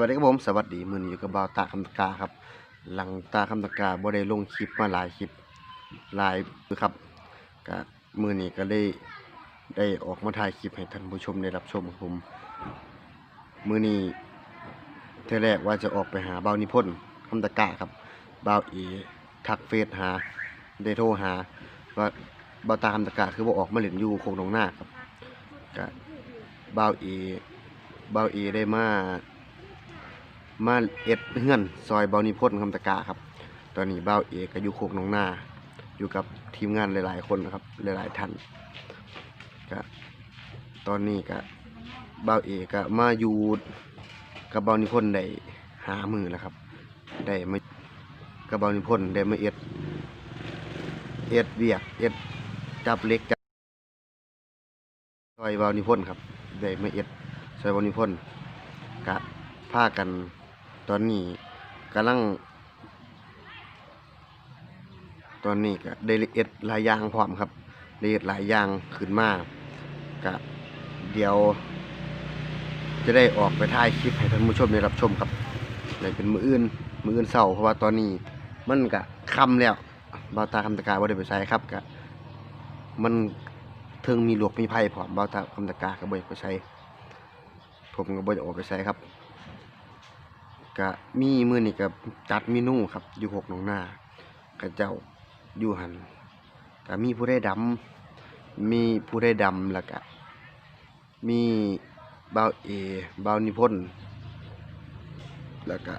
วัสดีครับผมสวัสดีมือนี้อยู่กับบาวตาคำตะกาครับ หลังตาคำตะกาบ่ได้ลงคลิปมาหลายคลิปหลายครับก็มือนี้ก็ได้ได้ออกมาถ่ายคลิปให้ท่านผู้ชมได้รับชมครับผม มือนี้เทอแรกว่าจะออกไปหาบ่าวนิพนธ์คำตะกาครับบ่าวเอทักเฟซหาได้โทรหาว่าบ่าวตาคำตะกาคือบ่าออกมาเล่นอยู่โคงหนองนาครับก็บ่าวเอเบาเอได้มา มาเอ็ดเฮือนซอยเบานิพนธ์คำตะกาครับ ตอนนี้เบาเอกอยู่โคกหนองนา อยู่กับทีมงานหลาย ๆ คนนะครับ หลายๆท่านก็ตอนนี้ก็เบาเอก็มาอยู่กับเบานิพนธ์ได้หามือแล้วครับ ได้มากับเบานิพนธ์ได้มาเอ็ดเอ็ดเวียกเอ็ดจับเล็กจับซอยเบานิพนธ์ครับได้มาเอ็ดซอยเบานิพนธ์กะพากัน ตอนนี้กำลัง ตอนนี้ก็ได้ละเอ็ดหลายอย่างพร้อมครับละเอียดหลายอย่างขึ้นมากกะเดี๋ยว จะได้ออกไปถ่ายคลิปให้ท่านผู้ชมได้รับชมครับเลยเป็นมืออื่น มืออื่นเศร้าเพราะว่าตอนนี้มันกะค่ำแล้วบาตาคำตะกาบ่ได้ไปใช้ครับกะมันเทิงมีหลวกมีไผ่พร้อมบาตาคำตะกาก็บ่ได้ไปใช้ผมก็บ่ได้ออกไปใช้ครับ ก็มีมือนี้ก็จัดเมนูครับ อยู่หกหนองนาก็เจ้าอยู่หันก็มีผู้ได้ดำมีผู้ได้ดำแล้วก็มีเบาเอเบานิพนธ์แล้วก็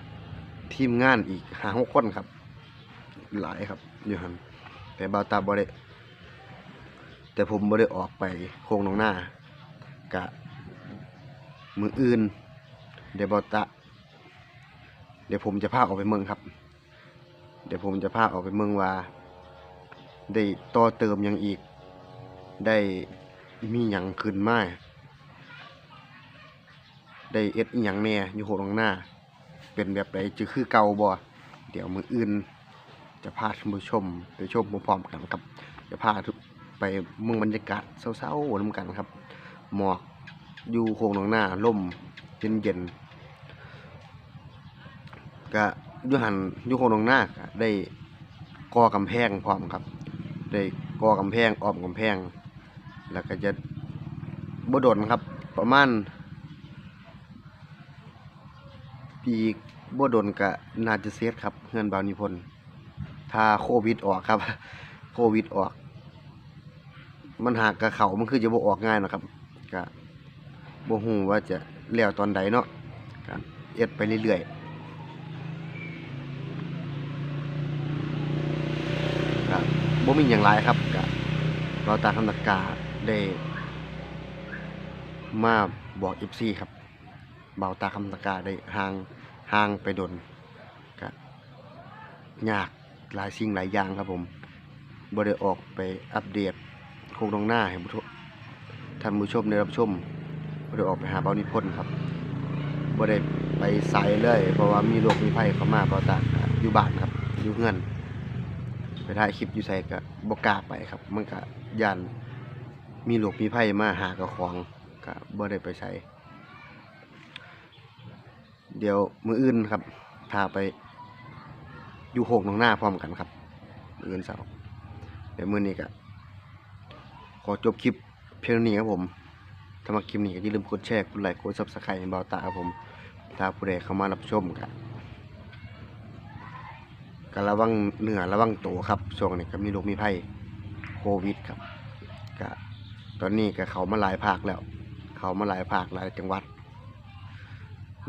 ทีมงานอีกหาหกคนครับ หลายครับอยู่หันแต่เบาตาบ่ได้แต่ผมบ่ได้ออกไปโคงหนองนากะมืออื่นเดบอตะ เดี๋ยวผมจะพาออกไปเมืองครับ เดี๋ยวผมจะพาออกไปเมืองว่า ได้ต่อเติมยังอีก ได้มีหยังขึ้นมาได้เอ็ดอหยังแหน่อยู่โหตรงหน้า เป็นแบบใดจะคือเก่าบ่เดี๋ยวมืออื่น จะพาท่านผู้ชมไปชมพร้อมๆกันครับ จะพาทุกไปเมืองบรรยากาศเศร้าๆน้ำกันครับ หมอกอยู่โค้งหนองหน้าล่มเย็นเย็นๆ ก็ยู่หันยู่โคงนองหน้าได้ก่อกำแพงพร้อมครับ ได้ก่อกำแพงอ้อมกำแพง แล้วก็จะบ่ดนครับ ประมาณปีบ่ดนก็น่าจะเซตครับเฮือนบาวนิพนธ์ถ้าโควิดออกครับ โควิดออก มันหากกระเขามันคือจะบออกง่ายนะครับก็บ่ฮู้ว่าจะแล้วตอนใดเนาะเอ็ดไปเรื่อยๆก็ บ่มีหยังหลายครับก็เราตาคำนักกาได้มาบอก FC ครับ เบาตาคำตะกาได้ห่างห่างไปดนก็ยากหลายสิ่งหลายอย่างครับผมบ่ได้ออกไปอัปเดตโคงตรงหน้าให้ผู้ชมท่านผู้ชมได้รับชมบ่ได้ออกไปหาเบานิพนธ์ครับบ่ได้ไปไสเลย เพราะว่ามีโรคมีภัยเข้ามาเบาตาอยู่บ้านครับอยู่เฮือน ไปถ่ายคลิปอยู่ไสก็บ่กล้าไปครับ มันก็ย่านมีโรคมีภัยมาหากับของก็บ่ได้ไปไสเดี๋ยวมืออื่นครับพาไปอยู่โคกหนองนาพร้อมกันครับมืออื่นเช้าเดี๋ยวมื้อนี้ก็ขอจบคลิปเพียงนี้ครับผมถ้ามาคลิปนี้ก็อย่าลืมกดแชร์กดไลค์กดซับสไครต์ให้เบาตาครับผมถ้าผู้ใดเข้ามารับชมกัน ก็ระวังเหนือระวังตัวครับช่วงนี้ก็มีโรคมีภัยโควิดครับก็ตอนนี้ก็เขามาหลายภาคแล้ว เขามาหลายภาคหลายจังหวัด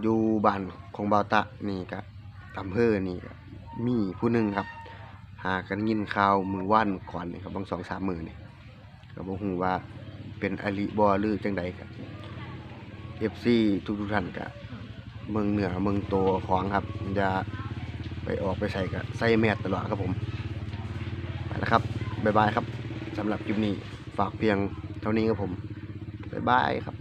อยู่บ้านของเบาตะนี่ก็อำเภอนี่ก็มีผู้หนึ่งครับ หากันยินข่าวมือว่านก่อนนี่ครับบางสองสามมือนี่ก็บ่ฮู้ว่าเป็นอลิบอหรือจังใดครับเอฟซีทุกทุกท่านกะเมืองเหนือเมืองโตของครับอย่า ไปออกไปใส่กะใส่แมสตลอดครับผมไปแล้วครับบ๊ายบายครับสำหรับคลิปนี้ฝากเพียงเท่านี้ครับผมบ๊ายบายครับ